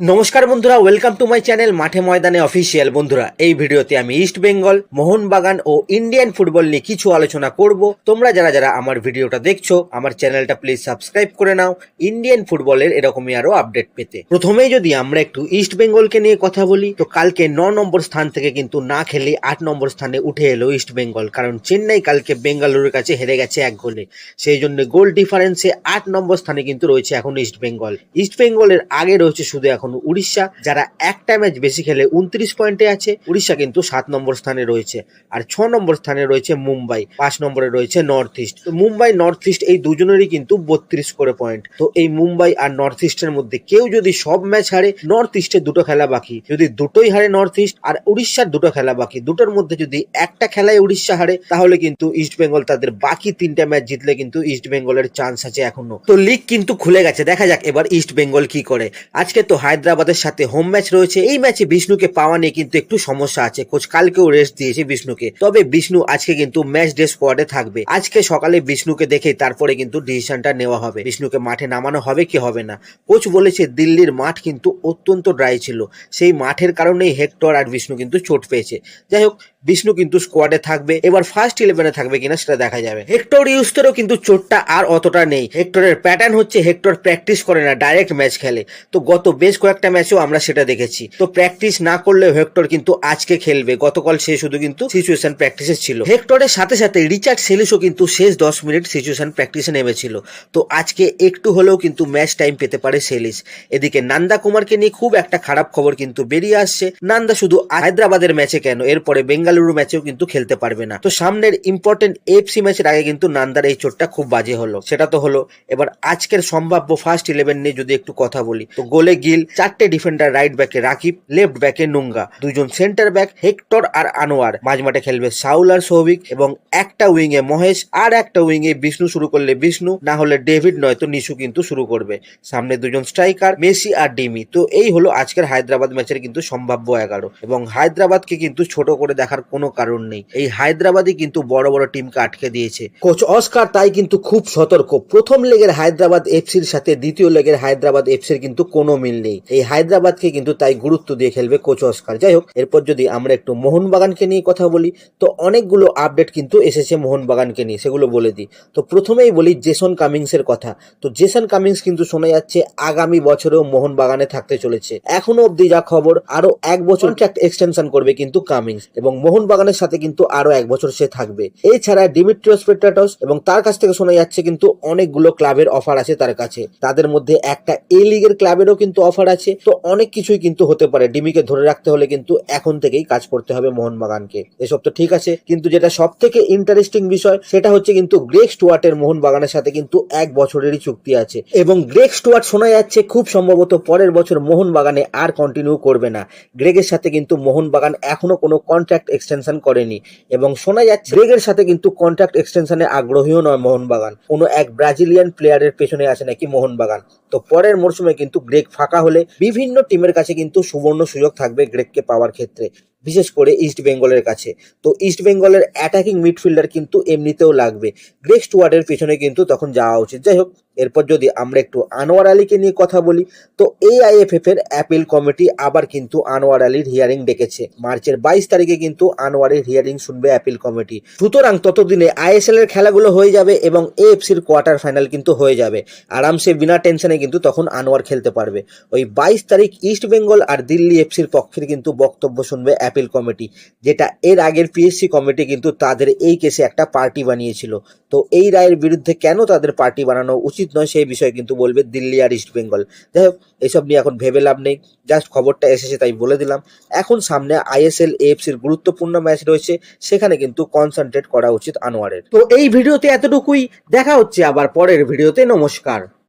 নমস্কার বন্ধুরা welcome to my channel মাঠে ময়দানে অফিসিয়াল বন্ধুরা, এই ভিডিওতে আমি ইস্ট বেঙ্গল মোহনবাগান ও ইন্ডিয়ান ফুটবল নিয়ে কিছু আলোচনা করব। তোমরা যারা যারা আমার ভিডিওটা দেখছ, আমার চ্যানেলটা প্লিজ সাবস্ক্রাইব করে নাও। ইন্ডিয়ান ফুটবলের এরকমই আরও আপডেট পেতে। প্রথমেই যদি আমরা একটু ইস্ট বেঙ্গলকে নিয়ে কথা বলি, তো কালকে ন নম্বর স্থান থেকে কিন্তু না খেলে আট নম্বর স্থানে উঠে এলো ইস্ট বেঙ্গল কারণ চেন্নাই কালকে বেঙ্গালুরুর কাছে হেরে গেছে এক গোলে। সেই জন্য গোল ডিফারেন্সে আট নম্বর স্থানে কিন্তু রয়েছে এখন ইস্ট বেঙ্গল ইস্ট বেঙ্গলের আগে রয়েছে শুধু এখন উড়িষ্যা, যারা একটা ম্যাচ বেশি খেলে উনত্রিশ পয়েন্টে আছে। উড়িষ্যা কিন্তু সাত নম্বর স্থানে রয়েছে আর ছ নম্বর স্থানে রয়েছে মুম্বাই, পাঁচ নম্বরে রয়েছে নর্থ ইস্ট তো মুম্বাই নর্থ ইস্ট এই দুজনেরই কিন্তু বত্রিশ করে পয়েন্ট তো এই মুম্বাই আর নর্থ ইস্টের মধ্যে কেউ যদি সব ম্যাচ হারে নর্থ ইস্টের দুটো খেলা বাকি। যদি দুটোই হারে নর্থ ইস্ট আর উড়িষ্যার দুটো খেলা বাকি, দুটোর মধ্যে যদি একটা খেলায় উড়িষ্যা হারে, তাহলে কিন্তু ইস্ট বেঙ্গল তাদের বাকি তিনটা ম্যাচ জিতলে কিন্তু ইস্ট বেঙ্গলের চান্স আছে এখনও। তো লিগ কিন্তু খুলে গেছে। দেখা যাক এবার ইস্ট বেঙ্গল কি করে। আজকে তো হায়দ্রাবাদের সাথে হোম ম্যাচ রয়েছে। এই ম্যাচে বিষ্ণুকে পাওয়া নিয়ে কিন্তু একটু সমস্যা আছে। কোচ কালকেও রেস্ট দিয়েছে বিষ্ণুকে। তবে বিষ্ণু আজকে কিন্তু ম্যাচ ডে স্কোয়াডে থাকবে। আজকে সকালে বিষ্ণুকে দেখে তারপরে কিন্তু ডিসিশনটা নেওয়া হবে। বিষ্ণুকে মাঠে নামানো হবে কি হবে না? কোচ বলেছে দিল্লির মাঠ কিন্তু অত্যন্ত ড্রাই ছিল। সেই মাঠের কারণেই হেক্টর আর বিষ্ণু কিন্তু চোট পেয়েছে। যাই হোক বিষ্ণু কিন্তু স্কোয়াডে থাকবে। এবার ফার্স্ট ইলেভেনে থাকবে কিনা সেটা দেখা যাবে। হেক্টর ইউস্টেরও কিন্তু চোটটা আর অতটা নেই। হেক্টরের প্যাটার্ন হচ্ছে হেক্টর প্র্যাকটিস করে না ডাইরেক্ট ম্যাচ খেলে। তো গত বেশ কয়েকটা ম্যাচেও আমরা সেটা দেখেছি। তো প্র্যাকটিস না করলেও হেক্টর কিন্তু আজকে খেলবে। গতকাল সে শুধু কিন্তু সিচুয়েশন প্র্যাকটিসে ছিল। হেক্টরের সাথে সাথে রিচার্ড সেলিসও কিন্তু শেষ দশ মিনিট সিচুয়েশন প্র্যাকটিসে নেমেছিল। তো আজকে একটু হলেও কিন্তু ম্যাচ টাইম পেতে পারে সেলিস এদিকে নান্দা কুমারকে নিয়ে খুব একটা খারাপ খবর কিন্তু বেরিয়ে আসছে। নান্দা শুধু হায়দ্রাবাদের ম্যাচে কেন? এরপরে বেঙ্গালুরু ম্যাচেও কিন্তু খেলতে পারবে না। তো সামনের ইম্পর্টেন্ট এফসি ম্যাচের আগে কিন্তু নান্দার এই চোটটা খুব বাজে হলো। সেটা তো হলো, এবার আজকের সম্ভাব্য ফার্স্ট ইলেভেন নিয়ে যদি একটু কথা বলি, তো গোলে গিল চারটে ডিফেন্ডার রাইট ব্যাকে রাকিব লেফট ব্যাকে নুঙ্গা। দুজন সেন্টার ব্যাক হেক্টর আর আনোয়ার। মাঝ মাঠে খেলবে সাউল আর সৌভিক এবং একটা উইং এ মহেশ আর একটা উইং এ বিষ্ণু শুরু করলে বিষ্ণু, না হলে ডেভিড নয়তো নিশু কিন্তু শুরু করবে। সামনে দুজন স্ট্রাইকার মেসি আর ডিমি। তো এই হলো আজকের হায়দ্রাবাদ ম্যাচের কিন্তু সম্ভাব্য এগারো। এবং হায়দ্রাবাদকে কিন্তু ছোট করে দেখার কোনো কারণ নেই। এই হায়দ্রাবাদই কিন্তু বড় বড় টিমকে আটকে দিয়েছে। কোচ অস্কার তাই কিন্তু খুব সতর্ক। প্রথম লেগের হায়দ্রাবাদ এফসির সাথে দ্বিতীয় লেগের হায়দ্রাবাদ এফসির কিন্তু কোনো মিল নেই। এই হায়দ্রাবাদকে কিন্তু তাই গুরুত্ব দিয়ে খেলবে কোচ অস্কার। যাই হোক এরপর যদি আমরা একটু মোহনবাগানকে নিয়ে কথা বলি তো অনেকগুলো আপডেট কিন্তু এসেছে মোহনবাগানকে নিয়ে সেগুলো বলে দিই। তো প্রথমেই বলি জেসন কামিংসের কথা। তো জেসন কামিংস কিন্তু শোনা যাচ্ছে আগামী বছরেও মোহনবাগানে থাকতে চলেছে। এখনও অবধি যা খবর আরও এক বছর কন্ট্রাক্ট এক্সটেনশন করবে কিন্তু কামিংস। এবং মোহনবাগানের সাথে কিন্তু আরও এক বছর সে থাকবে। এছাড়া ডিমিট্রিয়াস পেট্রাটস এবং তার কাছ থেকে শোনা যাচ্ছে কিন্তু অনেকগুলো ক্লাবের অফার আছে তার কাছে। তাদের মধ্যে একটা এ লিগের ক্লাবেরও কিন্তু অফার আছে। তো অনেক কিছুই কিন্তু হতে পারে। ডিমিকে ধরে রাখতে হলে কিন্তু এখন থেকেই কাজ করতে হবে মোহনবাগানকে। এসব তো ঠিক আছে। কিন্তু যেটা সব থেকে ইন্টারেস্টিং বিষয়, সেটা হচ্ছে কিন্তু গ্রেক স্টুয়ার্টের মোহনবাগানের সাথে কিন্তু এক বছরেরই চুক্তি আছে। এবং গ্রেক স্টুয়ার্ট শোনা যাচ্ছে খুব সম্ভবত পরের বছর মোহনবাগানে আর কন্টিনিউ করবে না। গ্রেগের সাথে কিন্তু মোহনবাগান এখনও কোনো কন্ট্রাক্ট এক্সটেনশন করেনি। এবং শোনা যাচ্ছে গ্রেগের সাথে কিন্তু কন্ট্রাক্ট এক্সটেনশনে আগ্রহীও নয় মোহনবাগান। কোনো এক ব্রাজিলিয়ান প্লেয়ারের পেছনে আছে নাকি মোহনবাগান? তো পরের মরশুমে কিন্তু গ্রেগ ফাঁকা হলে বিভিন্ন টিমের কাছে কিন্তু সুবর্ণ সুযোগ থাকবে গ্রেগকে পাওয়ার ক্ষেত্রে, বিশেষ করে ইস্ট বেঙ্গলের কাছে। তো ইস্ট বেঙ্গলের অ্যাটাকিং মিডফিল্ডার কিন্তু এমনিতেও লাগবে। গ্রেগ স্টুয়ার্ডের পেছনে কিন্তু তখন যাওয়া উচিত। যাই হোক এরপর যদি আমরা একটু আনোয়ার আলীকে নিয়ে কথা বলি, তো এই আইএফএফ এর অ্যাপিল কমিটি আবার কিন্তু আনোয়ার আলীর হিয়ারিং ডেকেছে। মার্চের বাইশ তারিখে কিন্তু আনোয়ারের হিয়ারিং শুনবে অ্যাপিল কমিটি সুতরাং ততদিনে আইএসএল এর খেলাগুলো হয়ে যাবে এবং এএফসির কোয়ার্টার ফাইনাল কিন্তু হয়ে যাবে। আরামসে বিনা টেনশনে কিন্তু তখন আনোয়ার খেলতে পারবে। ওই বাইশ তারিখ ইস্ট বেঙ্গল আর দিল্লি এফসির পক্ষের কিন্তু বক্তব্য শুনবে অ্যাপিল কমিটি যেটা এর আগের পিএসসি কমিটি কিন্তু তাদের এই কেসে একটা পার্টি বানিয়েছিল। তো এই রায়ের বিরুদ্ধে কেন তাদের পার্টি বানানো উচিত নয় সেই বিষয়ে কিন্তু বলবে দিল্লি আর ইস্ট বেঙ্গল। যাই হোক এইসব নিয়ে এখন ভেবে লাভ নেই। জাস্ট খবরটা এসেছে তাই বলে দিলাম। এখন সামনে আইএসএল এফসির গুরুত্বপূর্ণ ম্যাচ রয়েছে, সেখানে কিন্তু কনসেন্ট্রেট করা উচিত আনোয়ারের। তো এই ভিডিওতে এতটুকুই। দেখা হচ্ছে আবার পরের ভিডিওতে। নমস্কার।